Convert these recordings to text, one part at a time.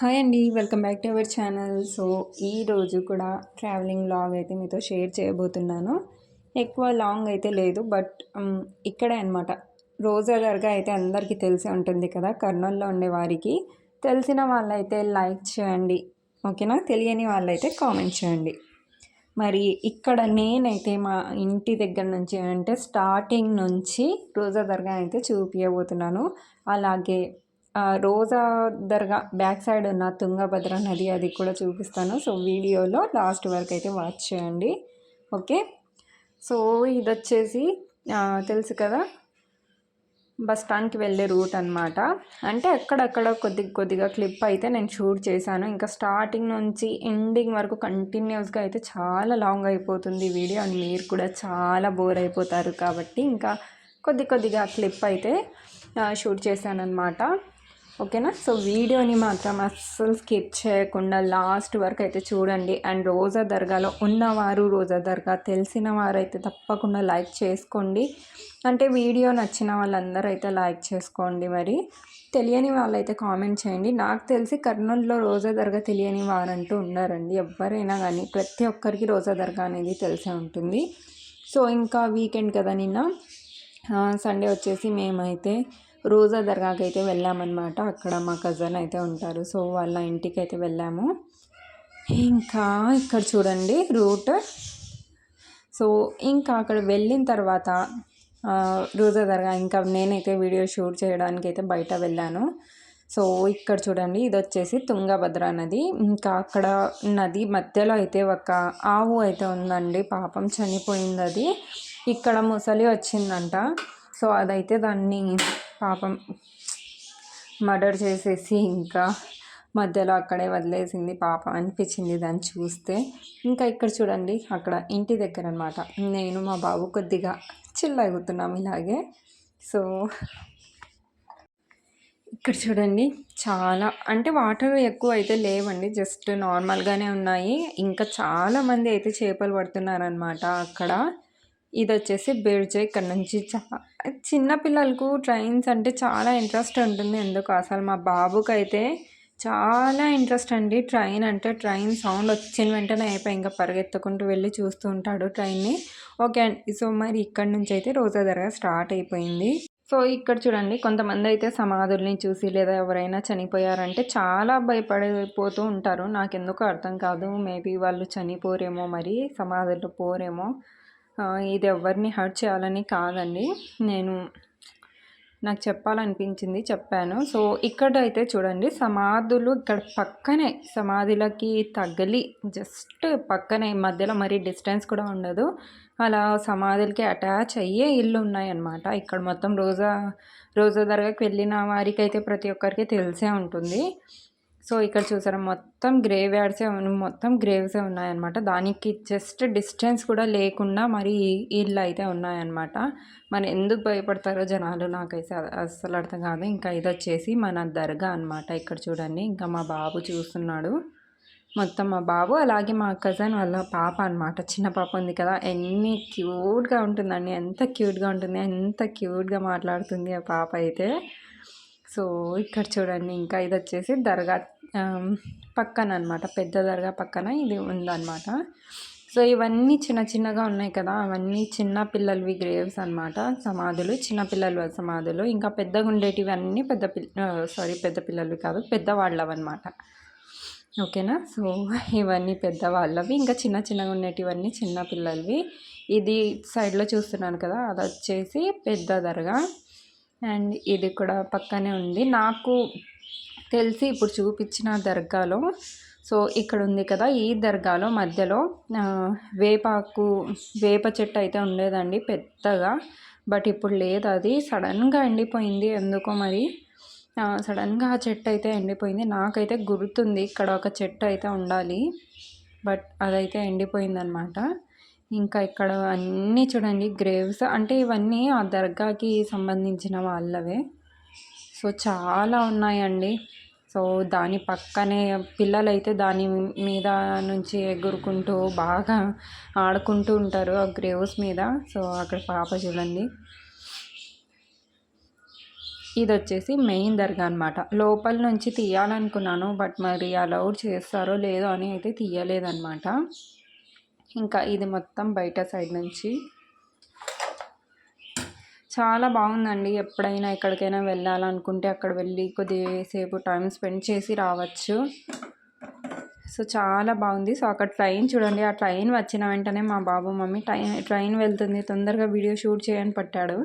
Hi అండి welcome back to our channel. So ఈరోజు కూడా ట్రావెలింగ్ లాగ్ అయితే మీతో షేర్ చేయబోతున్నాను. ఎక్కువ లాంగ్ అయితే లేదు బట్ ఇక్కడే అనమాట రోజా దర్గా అయితే అందరికీ తెలిసి ఉంటుంది కదా కర్నూల్లో ఉండే వారికి. తెలిసిన వాళ్ళైతే లైక్ చేయండి ఓకేనా? తెలియని వాళ్ళైతే కామెంట్ చేయండి. మరి ఇక్కడ నేనైతే మా ఇంటి దగ్గర నుంచి అంటే స్టార్టింగ్ నుంచి రోజా దర్గా అయితే చూపించబోతున్నాను అలాగే రోజా దర్గా బ్యాక్ సైడ్ ఉన్న తుంగభద్ర నది అది కూడా చూపిస్తాను. సో వీడియోలో లాస్ట్ వరకు అయితే వాచ్ చేయండి. ఓకే? సో ఇది వచ్చేసి తెలుసు కదా? బస్ స్టాండ్కి వెళ్ళే రూట్ అనమాట అంటే అక్కడక్కడ కొద్ది కొద్దిగా క్లిప్ అయితే నేను షూట్ చేశాను. ఇంకా స్టార్టింగ్ నుంచి ఎండింగ్ వరకు కంటిన్యూస్గా అయితే చాలా లాంగ్ అయిపోతుంది వీడియో అండ్ మీరు కూడా చాలా బోర్ అయిపోతారు కాబట్టి ఇంకా కొద్ది కొద్దిగా క్లిప్ అయితే షూట్ చేశాను అనమాట ఓకేనా? సో వీడియోని మాత్రం అస్సలు స్కిప్ చేయకుండా లాస్ట్ వరకు అయితే చూడండి. అండ్ రోజా దర్గాలో ఉన్నవారు రోజా దర్గా తెలిసిన వారైతే తప్పకుండా లైక్ చేసుకోండి. అంటే వీడియో నచ్చిన వాళ్ళందరూ అయితే లైక్ చేసుకోండి మరి. తెలియని వాళ్ళైతే కామెంట్ చేయండి. నాకు తెలిసి కర్నూలులో రోజా దర్గా తెలియని వారంటూ ఉన్నారండి. ఎవరైనా కానీ ప్రతి ఒక్కరికి రోజా దర్గా అనేది తెలిసే ఉంటుంది. సో ఇంకా వీకెండ్ కదా నిన్న? సండే వచ్చేసి మేమైతే రోజా దర్గాకి అయితే వెళ్ళామన్నమాట. అక్కడ మా కజన్ అయితే ఉంటారు. సో వాళ్ళ ఇంటికి అయితే వెళ్ళాము. ఇంకా ఇక్కడ చూడండి రూట్. సో ఇంకా అక్కడ వెళ్ళిన తర్వాత రోజా దర్గా ఇంకా నేనైతే వీడియో షూట్ చేయడానికి అయితే బయట వెళ్ళాను. సో ఇక్కడ చూడండి ఇది వచ్చేసి తుంగభద్ర నది. ఇంకా అక్కడ నది మధ్యలో అయితే ఒక ఆవు అయితే ఉందండి. పాపం చనిపోయింది అది. ఇక్కడ ముసలి వచ్చిందంట. సో అదైతే దాన్ని పాపం మర్డర్ చేసేసి ఇంకా మధ్యలో అక్కడే వదిలేసింది. పాపం అనిపించింది దాన్ని చూస్తే. ఇంకా ఇక్కడ చూడండి అక్కడ ఇంటి దగ్గర అనమాట నేను మా బాబు కొద్దిగా చిల్లగుతున్నాం ఇలాగే. సో ఇక్కడ చూడండి చాలా అంటే వాటర్ ఎక్కువ అయితే లేవండి జస్ట్ నార్మల్గానే ఉన్నాయి. ఇంకా చాలామంది అయితే చేపలు పడుతున్నారనమాట అక్కడ. ఇది వచ్చేసి బిర్జే ఇక్కడ నుంచి చా చిన్న పిల్లలకు ట్రైన్స్ అంటే చాలా ఇంట్రెస్ట్ ఉంటుంది. ఎందుకు? అసలు మా బాబుకి అయితే చాలా ఇంట్రెస్ట్ అండి. ట్రైన్ అంటే ట్రైన్ సౌండ్ వచ్చిన వెంటనే అయిపోయి ఇంకా పరిగెత్తుకుంటూ వెళ్ళి చూస్తూ ఉంటాడు ట్రైన్ని ఓకే అండి. సో మరి ఇక్కడ నుంచి అయితే రోజా దర్గా స్టార్ట్ అయిపోయింది. సో ఇక్కడ చూడండి కొంతమంది అయితే సమాధుల్ని చూసి లేదా ఎవరైనా చనిపోయారంటే చాలా భయపడిపోతూ ఉంటారు. నాకెందుకు అర్థం కాదు. మేబీ వాళ్ళు చనిపోరేమో మరి సమాధులు పోరేమో. ఇది ఎవరిని హర్ట్ చేయాలని కాదండి. నేను నాకు చెప్పాలనిపించింది చెప్పాను. సో ఇక్కడ అయితే చూడండి సమాధులు ఇక్కడ పక్కనే సమాధులకి తగిలి జస్ట్ పక్కనే మధ్యలో మరీ డిస్టెన్స్ కూడా ఉండదు. అలా సమాధులకి అటాచ్ అయ్యే ఇల్లు ఉన్నాయన్నమాట. ఇక్కడ మొత్తం రోజా రోజా దర్గాకి వెళ్ళిన వారికి అయితే ప్రతి ఒక్కరికి తెలిసే ఉంటుంది. సో ఇక్కడ చూసారా మొత్తం గ్రేవ్ యార్డ్సే మొత్తం గ్రేవ్సే ఉన్నాయన్నమాట. దానికి జస్ట్ డిస్టెన్స్ కూడా లేకుండా మరి ఇల్లు అయితే ఉన్నాయన్నమాట. మరి ఎందుకు భయపడతారో జనాలు నాకైతే అస్సలు అర్థం కాదు. ఇంకా ఇది వచ్చేసి మన దర్గా అనమాట ఇక్కడ చూడండి. ఇంకా మా బాబు చూస్తున్నాడు. మొత్తం మా బాబు అలాగే మా కజన్ వాళ్ళ పాప అనమాట చిన్న పాప ఉంది కదా ఎన్ని క్యూట్గా ఉంటుందండి. ఎంత క్యూట్గా ఉంటుంది ఎంత క్యూట్గా మాట్లాడుతుంది ఆ పాప అయితే. సో ఇక్కడ చూడండి ఇంకా ఇది వచ్చేసి దర్గా పక్కన అనమాట పెద్ద దర్గా పక్కన ఇది ఉందన్నమాట. సో ఇవన్నీ చిన్న చిన్నగా ఉన్నాయి కదా. అవన్నీ చిన్న పిల్లలవి గ్రేవ్స్ అనమాట సమాధులు చిన్న పిల్లల సమాధులు. ఇంకా పెద్దగా ఉండేటివి అన్నీ పెద్ద పిల్ల సారీ పెద్ద పిల్లలవి కాదు పెద్దవాళ్ళవి అనమాట ఓకేనా? సో ఇవన్నీ పెద్దవాళ్ళవి ఇంకా చిన్న చిన్నగా ఉండేటివన్నీ చిన్న పిల్లలవి. ఇది సైడ్లో చూస్తున్నాను కదా. అది వచ్చేసి పెద్ద దర్గా. అండ్ ఇది కూడా పక్కనే ఉంది. నాకు తెలిసి ఇప్పుడు చూపించిన దర్గాలో సో ఇక్కడ ఉంది కదా ఈ దర్గాలో మధ్యలో వేపాకు వేప చెట్టు అయితే ఉండేదండి పెద్దగా బట్ ఇప్పుడు లేదు. అది సడన్గా ఎండిపోయింది. ఎందుకో మరి సడన్గా ఆ చెట్టు అయితే ఎండిపోయింది. నాకైతే గుర్తుంది ఇక్కడ ఒక చెట్టు అయితే ఉండాలి బట్ అదైతే ఎండిపోయిందనమాట ఇంకా ఇక్కడ అన్నీ చూడండి గ్రేవ్స్ అంటే ఇవన్నీ ఆ దర్గాకి సంబంధించిన వాళ్ళవే. సో చాలా ఉన్నాయండి. సో దాని పక్కనే పిల్లలైతే దాని మీద నుంచి ఎగురుకుంటూ బాగా ఆడుకుంటూ ఉంటారు ఆ గ్రేవ్స్ మీద. సో అక్కడ పాప చూడండి. ఇది వచ్చేసి మెయిన్ దర్గా అనమాట లోపల నుంచి తీయాలనుకున్నాను బట్ మరి అలౌడ్ చేస్తారో లేదో అని అయితే తీయలేదన్నమాట. ఇంకా ఇది మొత్తం బయట సైడ్ నుంచి. చాలా బాగుందండి. ఎప్పుడైనా ఎక్కడికైనా వెళ్ళాలనుకుంటే అక్కడ వెళ్ళి కొద్దిసేపు టైం స్పెండ్ చేసి రావచ్చు. సో చాలా బాగుంది. సో అక్కడ ట్రైన్ చూడండి. ఆ ట్రైన్ వచ్చిన వెంటనే మా బాబు మమ్మీ ట్రైన్ ట్రైన్ వెళ్తుంది. తొందరగా వీడియో షూట్ చేయని పట్టాడు.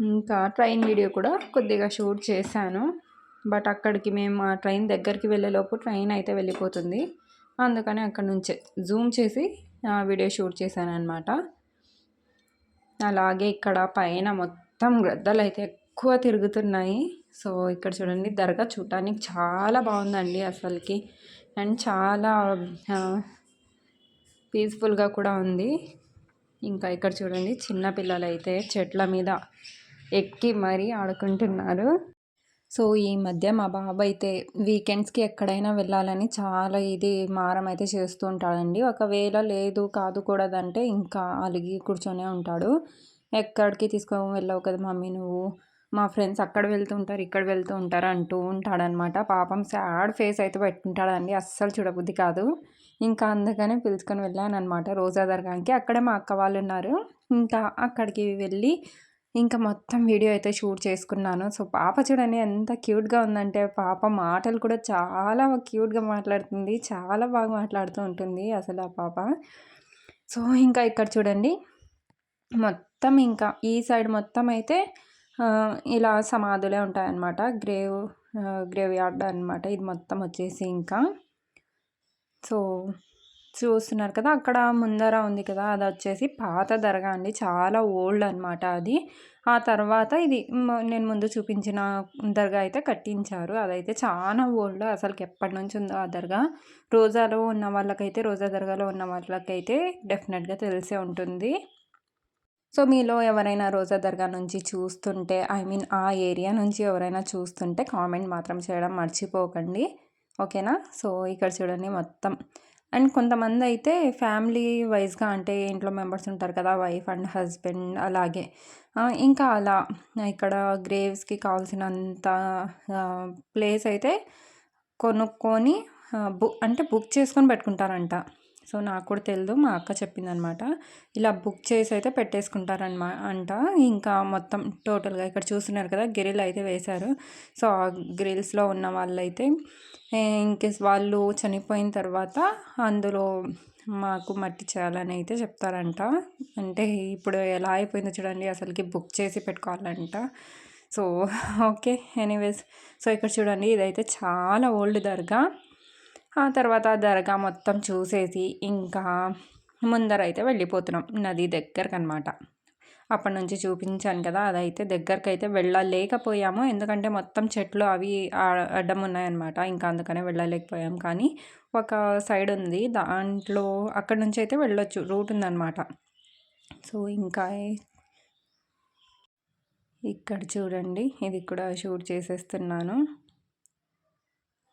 ఇంకా ట్రైన్ వీడియో కూడా కొద్దిగా షూట్ చేశాను. బట్ అక్కడికి మేము ఆ ట్రైన్ దగ్గరికి వెళ్ళేలోపు ట్రైన్ అయితే వెళ్ళిపోతుంది. అందుకని అక్కడ నుంచే జూమ్ చేసి వీడియో షూట్ చేశాను అనమాట అలాగే ఇక్కడ పైన మొత్తం గ్రద్దలు అయితే ఎక్కువ తిరుగుతున్నాయి. సో ఇక్కడ చూడండి దర్గా చూడటానికి చాలా బాగుందండి అసలుకి. అండ్ చాలా పీస్ఫుల్గా కూడా ఉంది. ఇంకా ఇక్కడ చూడండి చిన్నపిల్లలు అయితే చెట్ల మీద ఎక్కి మరీ ఆడుకుంటున్నారు. సో ఈ మధ్య మా బాబు అయితే వీకెండ్స్కి ఎక్కడైనా వెళ్ళాలని చాలా ఇది మారం అయితే చేస్తూ ఉంటాడండి. ఒకవేళ లేదు కాదు కూడదంటే ఇంకా అలిగి కూర్చొనే ఉంటాడు. ఎక్కడికి తీసుకొని వెళ్ళవు కదా మమ్మీ నువ్వు. మా ఫ్రెండ్స్ అక్కడ వెళ్తూ ఉంటారు ఇక్కడ వెళ్తూ ఉంటారు అంటూ ఉంటాడనమాట. పాపం సాడ్ ఫేస్ అయితే పెట్టుకుంటాడండి అస్సలు చూడబుద్ధి కాదు. ఇంకా అందుకనే పిలుచుకొని వెళ్ళాను అనమాట రోజా దర్గానికి అక్కడే మా అక్క వాళ్ళు ఉన్నారు ఇంకా అక్కడికి వెళ్ళి ఇంకా మొత్తం వీడియో అయితే షూట్ చేసుకున్నాను. సో పాప చూడండి ఎంత క్యూట్గా ఉందంటే పాప మాటలు కూడా చాలా క్యూట్గా మాట్లాడుతుంది. చాలా బాగా మాట్లాడుతూ ఉంటుంది అసలు ఆ పాప. సో ఇంకా ఇక్కడ చూడండి. మొత్తం ఇంకా ఈ సైడ్ మొత్తం అయితే ఇలా సమాధులే ఉంటాయన్నమాట. గ్రేవ్ గ్రేవ్ యార్డ్ అనమాట ఇది మొత్తం వచ్చేసి ఇంకా. సో చూస్తున్నారు కదా అక్కడ ముందర ఉంది కదా అది వచ్చేసి పాత దర్గా అండి. చాలా ఓల్డ్ అనమాట అది. ఆ తర్వాత ఇది నేను ముందు చూపించిన దర్గా అయితే కట్టించారు. అదైతే చాలా ఓల్డ్ అసలుకి ఎప్పటి నుంచి ఉందో ఆ దర్గా. రోజాలో ఉన్న వాళ్ళకైతే రోజా దర్గాలో ఉన్న వాళ్ళకైతే డెఫినెట్గా తెలిసే ఉంటుంది. సో మీలో ఎవరైనా రోజా దర్గా నుంచి చూస్తుంటే ఐ మీన్ ఆ ఏరియా నుంచి ఎవరైనా చూస్తుంటే కామెంట్ మాత్రం చేయడం మర్చిపోకండి. ఓకేనా? సో ఇక్కడ చూడండి మొత్తం. అండ్ కొంతమంది అయితే ఫ్యామిలీ వైజ్గా అంటే ఇంట్లో మెంబర్స్ ఉంటారు కదా వైఫ్ అండ్ హస్బెండ్ అలాగే. ఇంకా అలా ఇక్కడ గ్రేవ్స్కి కావాల్సినంత ప్లేస్ అయితే కొనుక్కొని బుక్ అంటే బుక్ చేసుకొని పెట్టుకుంటారంట. సో నాకు కూడా తెలియదు మా అక్క చెప్పిందనమాట. ఇలా బుక్ చేసి అయితే పెట్టేసుకుంటారనమా అంట. ఇంకా మొత్తం టోటల్గా ఇక్కడ చూస్తున్నారు కదా గ్రిల్ అయితే వేశారు. సో ఆ గ్రిల్స్లో ఉన్న వాళ్ళైతే ఇన్కేస్ వాళ్ళు చనిపోయిన తర్వాత అందులో మాకు మట్టి చేయాలని అయితే చెప్తారంట. అంటే ఇప్పుడు ఎలా అయిపోయిందో చూడండి అసలుకి బుక్ చేసి పెట్టుకోవాలంట. So okay. ఎనీవేస్ సో ఇక్కడ చూడండి ఇదైతే చాలా ఓల్డ్ దర్గా. ఆ తర్వాత దర్గా మొత్తం చూసేసి ఇంకా ముందర అయితే వెళ్ళిపోతున్నాం. నది దగ్గరకు అనమాట అప్పటి నుంచి చూపించాను కదా అదైతే దగ్గరకు అయితే వెళ్ళలేకపోయాము. ఎందుకంటే మొత్తం చెట్లు అవి అడ్డం ఉన్నాయన్నమాట. ఇంకా అందుకనే వెళ్ళలేకపోయాం. కానీ ఒక సైడ్ ఉంది. దాంట్లో అక్కడ నుంచి అయితే వెళ్ళొచ్చు. రూట్ ఉందన్నమాట. సో ఇంకా ఇక్కడ చూడండి. ఇది కూడా షూట్ చేసేస్తున్నాను.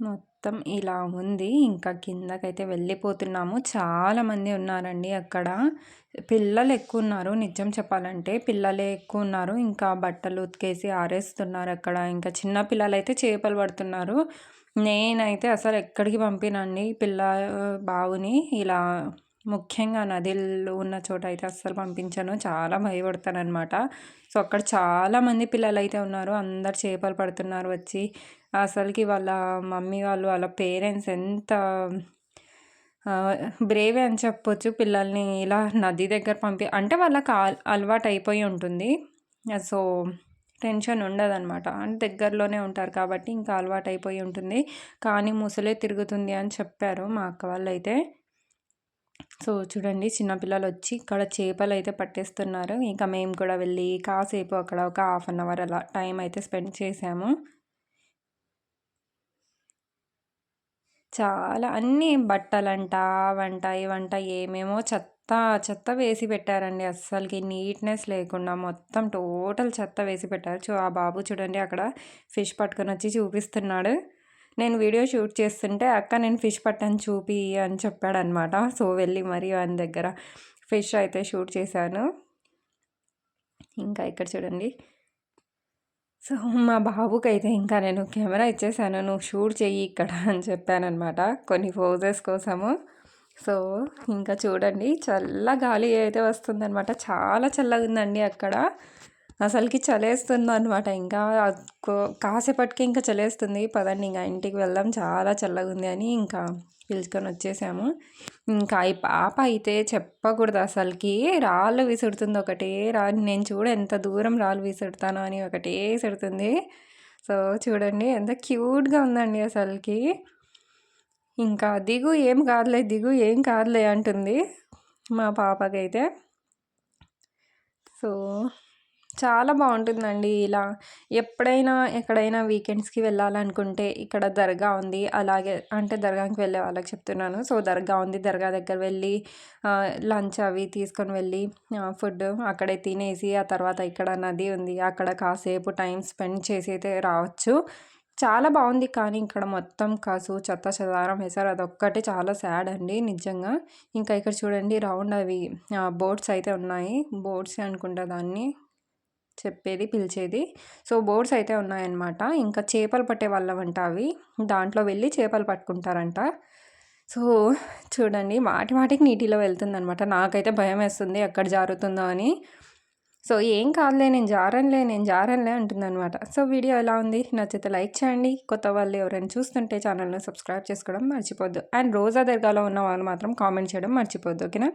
మొత్తం ఇలా ఉంది. ఇంకా కిందకైతే వెళ్ళిపోతున్నాము. చాలామంది ఉన్నారండి అక్కడ. పిల్లలు ఎక్కువ ఉన్నారు నిజం చెప్పాలంటే. పిల్లలే ఎక్కువ ఉన్నారు. ఇంకా బట్టలు ఉతికేసి ఆరేస్తున్నారు అక్కడ. ఇంకా చిన్న పిల్లలు అయితే చేపలు పడుతున్నారు. నేనైతే అసలు ఎక్కడికి పంపినండి? పిల్ల బావుని ఇలా ముఖ్యంగా నదిలు ఉన్న చోట అయితే అస్సలు పంపించను. చాలా భయపడతాను అనమాట సో అక్కడ చాలామంది పిల్లలు అయితే ఉన్నారు. అందరు చేపలు పడుతున్నారు వచ్చి. అసలుకి వాళ్ళ మమ్మీ వాళ్ళు వాళ్ళ పేరెంట్స్ ఎంత బ్రేవే అని చెప్పొచ్చు. పిల్లల్ని ఇలా నది దగ్గర పంపి అంటే వాళ్ళకి అలవాటు అయిపోయి ఉంటుంది. సో టెన్షన్ ఉండదన్నమాట. అంటే దగ్గరలోనే ఉంటారు కాబట్టి ఇంకా అలవాటు అయిపోయి ఉంటుంది. కానీ ముసలే తిరుగుతుంది అని చెప్పారు మా అక్క వాళ్ళు అయితే సో చూడండి చిన్నపిల్లలు వచ్చి ఇక్కడ చేపలు అయితే పట్టేస్తున్నారు. ఇంకా మేము కూడా వెళ్ళి కాసేపు అక్కడ ఒక హాఫ్ అన్ అవర్ అలా టైం అయితే స్పెండ్ చేసాము. చాలా అన్నీ బట్టలంట వంట ఇవంట ఏమేమో చెత్త చెత్త వేసి పెట్టారండి. అస్సలకి నీట్నెస్ లేకుండా మొత్తం టోటల్ చెత్త వేసి పెట్టారు. చూ ఆ బాబు చూడండి అక్కడ ఫిష్ పట్టుకొని వచ్చి చూపిస్తున్నాడు. నేను వీడియో షూట్ చేస్తుంటే అక్క నేను ఫిష్ పట్టాను చూపి అని చెప్పాడనమాట. సో వెళ్ళి మరి ఆయన దగ్గర ఫిష్ అయితే షూట్ చేశాను. ఇంకా ఇక్కడ చూడండి. సో మా బాబుకైతే ఇంకా నేను కెమెరా ఇచ్చేసాను. నువ్వు షూట్ చెయ్యి ఇక్కడ అని చెప్పాననమాట. కొన్ని పోజెస్ కోసము. సో ఇంకా చూడండి. చల్ల గాలి అయితే వస్తుందనమాట. చాలా చల్లగా ఉందండి అక్కడ. అసలుకి చలేస్తుంది అనమాట ఇంకా కాసేపటికి ఇంకా చలేస్తుంది. పదండి ఇంకా ఇంటికి వెళ్దాం. చాలా చల్లగా ఉంది అని ఇంకా పిలుచుకొని వచ్చేసాము. ఇంకా ఈ పాప అయితే చెప్పకూడదు అసలుకి. రాళ్ళు విసురుతుంది ఒకటే. రా నేను చూడ ఎంత దూరం రాళ్ళు విసురుతాను అని ఒకటే విసురుతుంది. సో చూడండి ఎంత క్యూట్గా ఉందండి అసలుకి. ఇంకా దిగు ఏం కాదులే దిగు ఏం కాదులే అంటుంది మా పాపకైతే. సో చాలా బాగుంటుందండి ఇలా. ఎప్పుడైనా ఎక్కడైనా వీకెండ్స్కి వెళ్ళాలనుకుంటే ఇక్కడ దర్గా ఉంది. అలాగే అంటే దర్గాకి వెళ్ళే వాళ్ళకి చెప్తున్నాను. సో దర్గా ఉంది. దర్గా దగ్గర వెళ్ళి లంచ్ అవి తీసుకొని వెళ్ళి ఫుడ్ అక్కడే తినేసి ఆ తర్వాత ఇక్కడ నది ఉంది. అక్కడ కాసేపు టైం స్పెండ్ చేసి అయితే రావచ్చు. చాలా బాగుంది. కానీ ఇక్కడ మొత్తం కాసు చెత్త చెదారం వేశారు. అదొక్కటే చాలా సాడ్ అండి నిజంగా. ఇంకా ఇక్కడ చూడండి రౌండ్ అవి బోట్స్ అయితే ఉన్నాయి. బోట్స్ అనుకుంటా దాన్ని. చెప్పేది పిలిచేది. సో బోర్డ్స్ అయితే ఉన్నాయన్నమాట. ఇంకా చేపలు పట్టే వాళ్ళమంట అవి. దాంట్లో వెళ్ళి చేపలు పట్టుకుంటారంట. సో చూడండి మాటి మాటికి నీటిలో వెళ్తుందనమాట నాకైతే భయం వేస్తుంది ఎక్కడ జారుతుందో అని. సో ఏం కాదులే నేను జారన్లే నేను జారన్లే అంటుందన్నమాట. సో వీడియో ఎలా ఉంది? నచ్చితే లైక్ చేయండి. కొత్త వాళ్ళు ఎవరైనా చూస్తుంటే ఛానల్ని సబ్స్క్రైబ్ చేసుకోవడం మర్చిపోద్దు. అండ్ రోజా దర్గాలో ఉన్న వాళ్ళు మాత్రం కామెంట్ చేయడం మర్చిపోద్దు ఓకేనా?